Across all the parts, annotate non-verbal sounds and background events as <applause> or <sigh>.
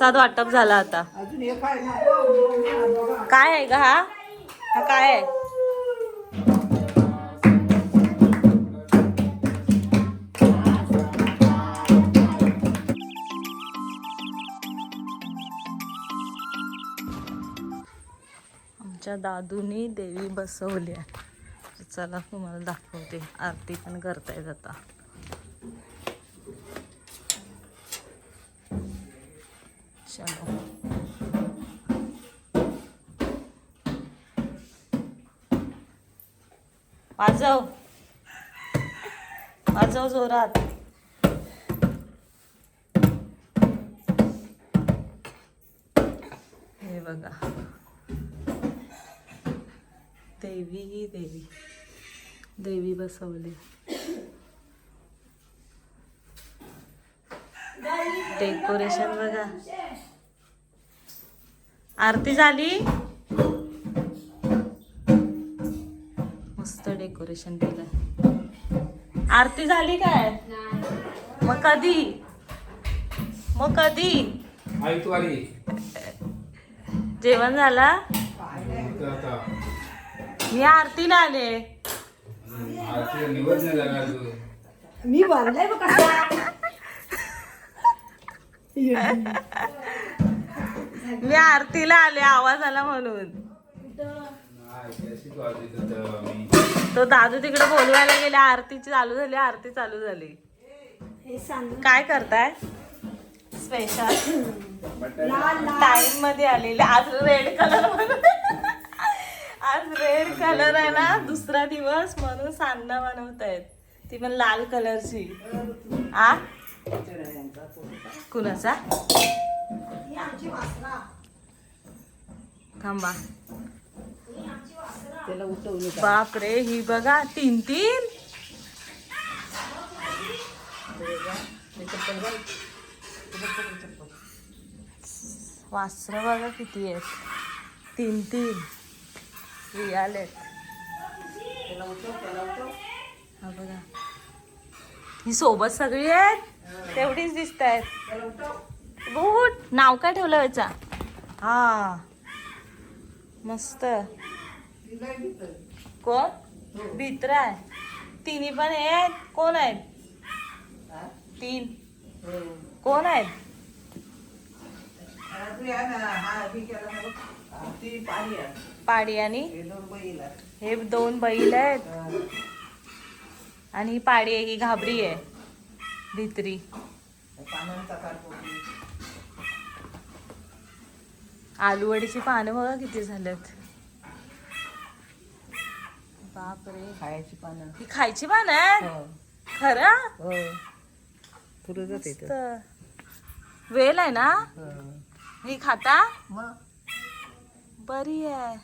प्रसाद वाटप झाला आता. काय आहे का हा? हा काय आहे? आमच्या दादूनी देवी बसवली आहे. चला तुम्हाला दाखवते. आरती पण करतायत आता. चलो वाजव. वाजव जोरात. हे बघा. देवी ही देवी. देवी बसवली. डेकोरेशन बघा. आरती झाली. मस्त डेकोरेशन केलंय. आरती झाली काय? मग कधी? मग कधी? जेवण झाला? मी आरतीला आले. मी बांधलाय बघ कसा <laughs> मी आरतीला आले आवाज आला म्हणून. तो दादू तिकडे बोलवायला गेले आरतीची चालू झाली आरती चालू झाली. काय करताय? स्पेशल टाइममध्ये आलेले. आज रेड कलर आज रेड कलर आहे ना दुसरा दिवस म्हणून सांडा बनवतायत. ती पण लाल कलरची आ? कुणाचा? थांबा. त्याला उठवलं बापरे ही बघा तीन तीन. वासरं बघा किती आहेत. तीन तीन. रियाल आहेत. त्याला उठव त्याला उठव हा बघा. ही सोबत सगळी आहेत. तेवढीच दिसत आहेत बूट नाव काय ठेवलं याचा? हा. मस्त. कोण? भित्र आहे. तिन्ही पण हे आहेत. कोण आहेत? तीन. कोण आहेत? पाडी आणि? हे दोन बैल आहेत. आणि ही पाडी आहे ही घाबरी आहे. भित्री. आलूवडीची पानं बघा किती झालेत बापरे. खायची पानं. ही खायची पानं? आहेत हो. खरं? हो. मस्त. वेल आहे ना? ही खाता? मग? बरी आहे.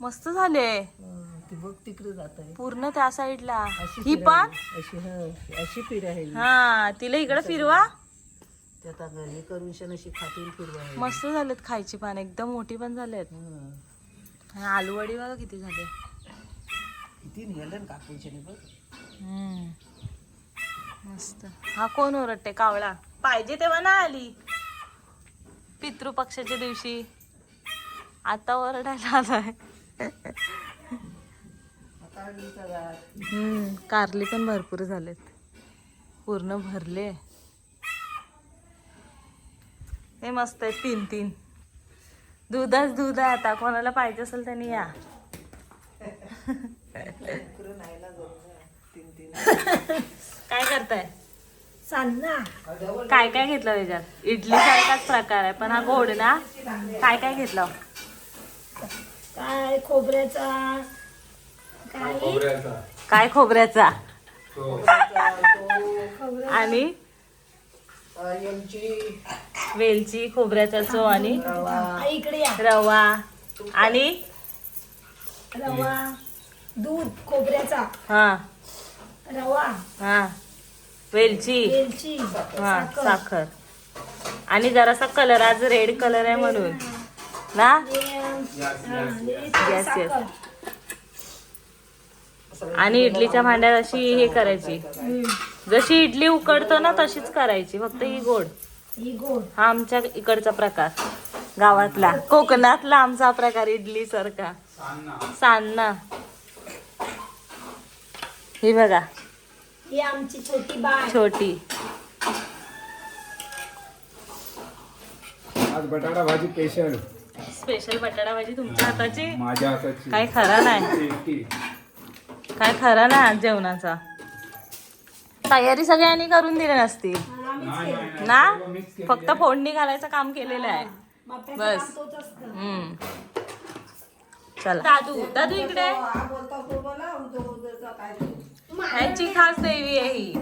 मस्त झाले. हो, ती बघ तिकडे जात आहे. पूर्ण त्या साईडला. ही पण. अशी हा अशी फिर आहे हा. तिला इकडे फिरवा. आता हे करून शन अशी खातील फिरवा आहे. मस्त झालेत खायची पानं एकदम मोठी पण झालेत. हा. आणि आलूवडी बघा किती झाले. किती नेलं ना बघ. हम्म. मस्त. हा कोण ओरडते कावळा. पाहिजे तेव्हा ना आली. पितृपक्षाच्या दिवशी. आता ओरडायला आलाय. <laughs> हम्म, कारली पण भरपूर झालेत. पूर्ण भरले. हे मस्त आहे तीन तीन. दूधच दूध आहे आता. कोणाला पाहिजे असेल त्यांनी या. काय करताय? सांग. हा, काय काय घेतलं त्याच्यात? इडली सारखाच प्रकार आहे. पण हा गोड ना काय काय घेतलं? काय खोबऱ्याचा खोबऱ्याचा. काय खोबऱ्याचा? तो. आणि? यांची वेलची खोबऱ्याचा चो आणि रवा. आ, इकडे या. रवा. आणि? रवा. दूध खोबऱ्याचा. हा. रवा. हा. वेलची. वेलची. हा साखर. साखर. आणि जरासा कलर आज रेड कलर आहे म्हणून. ना? आणि, Yes, yes. साखर. आणि इडलीच्या भांड्यात अशी हे करायची. जशी इडली उकडतो ना तशीच करायची. फक्त ही गोड. ही गोड. हा आमच्या इकडचा प्रकार. गावातला. कोकणातला आमचा प्रकार इडली सारखा. सान्ना. ही बघा. ही आमची छोटी बाळ. छोटी. आज बटाटा भाजी स्पेशल स्पेशल बटाटा भाजी तुमच्या हाताची? माझ्या हाताची. काय खरा नाही. काय खरा नाही आज जेवणाचा तयारी सगळ्यांनी करून दिली नसती नाही, नाही, नाही. ना फक्त. फोडणी घालायचं काम केलेलं आहे बस. काम तोच असतं हम्म. चला दादू दादू इकडे हा बोलता तो बोला तो उद्याचा काय तो. ह्यांची खास देवी आहे ही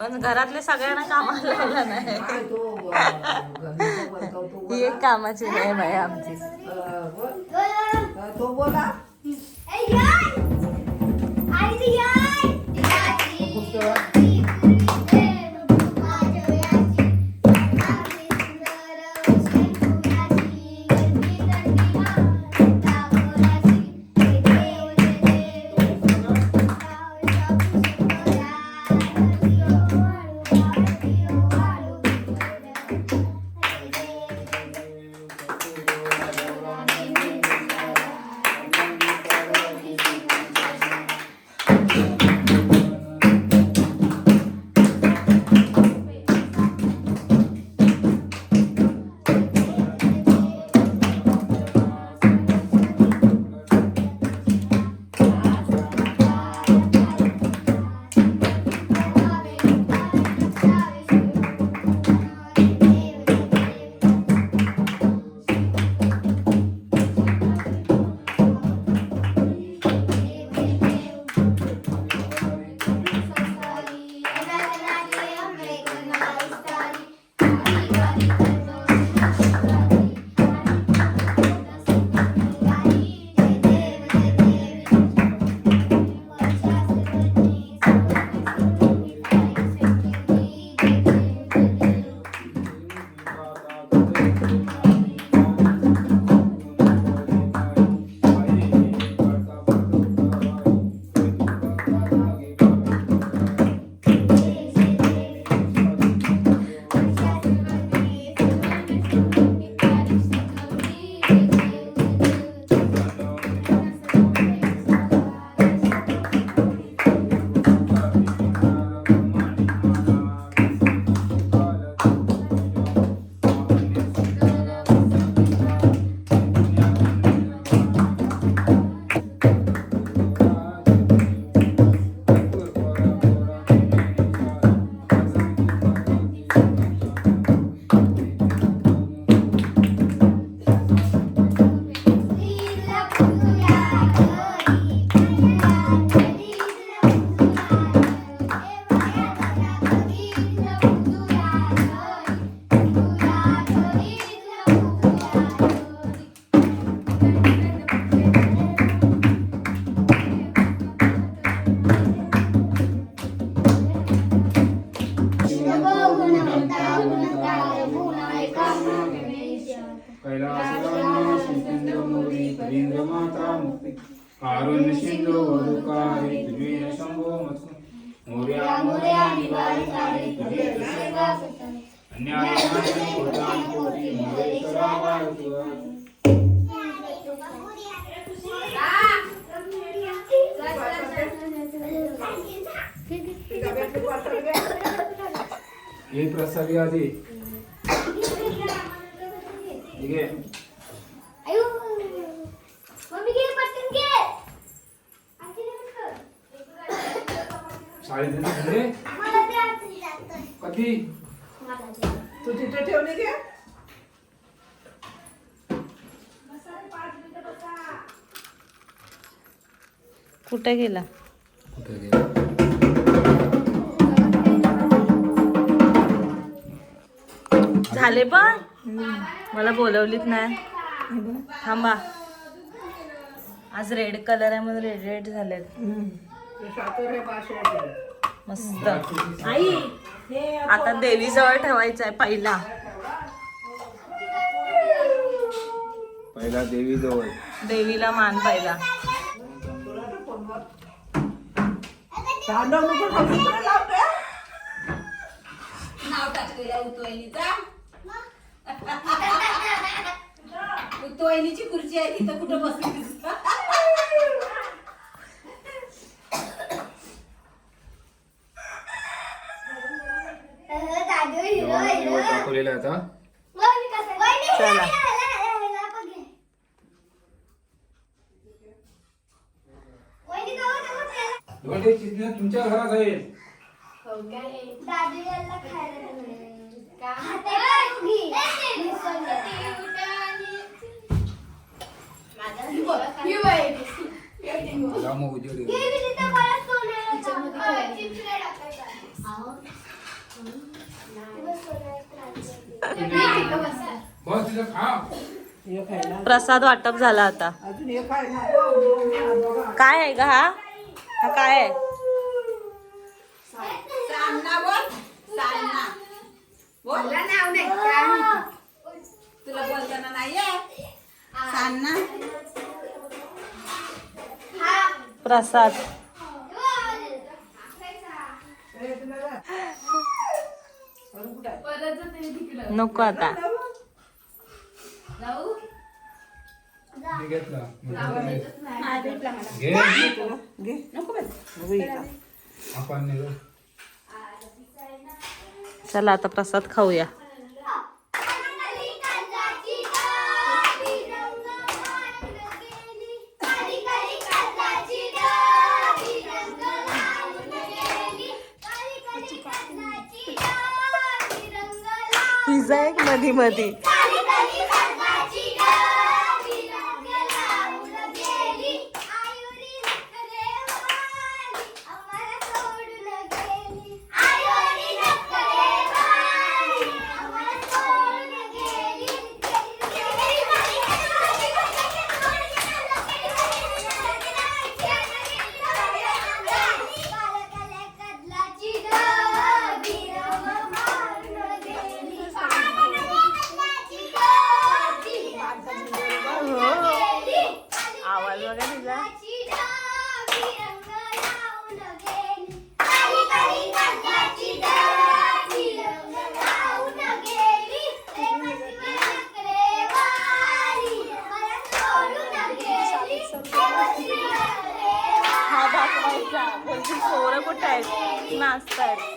पण घरातले सगळ्यांना कामाला लावलं नाही ही एक कामाची नेम आहे आमची अं, हे प्रसादी आधी. ठीक आहे? शाळेत कधी? तू तिथे ठेवली घे कुठे गेला? कुठे गेला? झाले पण? मला बोलवलीत नाही. थांबा. आज रेड कलर आहे म्हणून रेड रेड झालेत. मस्त. आई हे आता देवीजवळ ठेवायचं आहे पहिला. पहिला देवी जवळ देवीला मान पहिला. तांदूळ नको खाऊ, इकडे लाव ते. नाव टाकतो या उतवणीचा उतवणीची खुर्ची आहे तिथं कुठं बसली दाखवलेलं आहे आता. चला. तुमच्या घरात आहे राम उजेड बस तिथं खा खायला प्रसाद वाटप झाला आता. हे काय आहे का हा? हा काय आहे? तुला बोलताना नाही प्रसाद. नको आता. मी घेतला. घे. तुला घे. नको बाई. बघू इथं. आपण नेलं. चला आता प्रसाद खाऊया. पिझ्झा एक मधी मधी. आहेत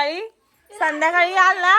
संध्याकाळी? संध्याकाळी याल ना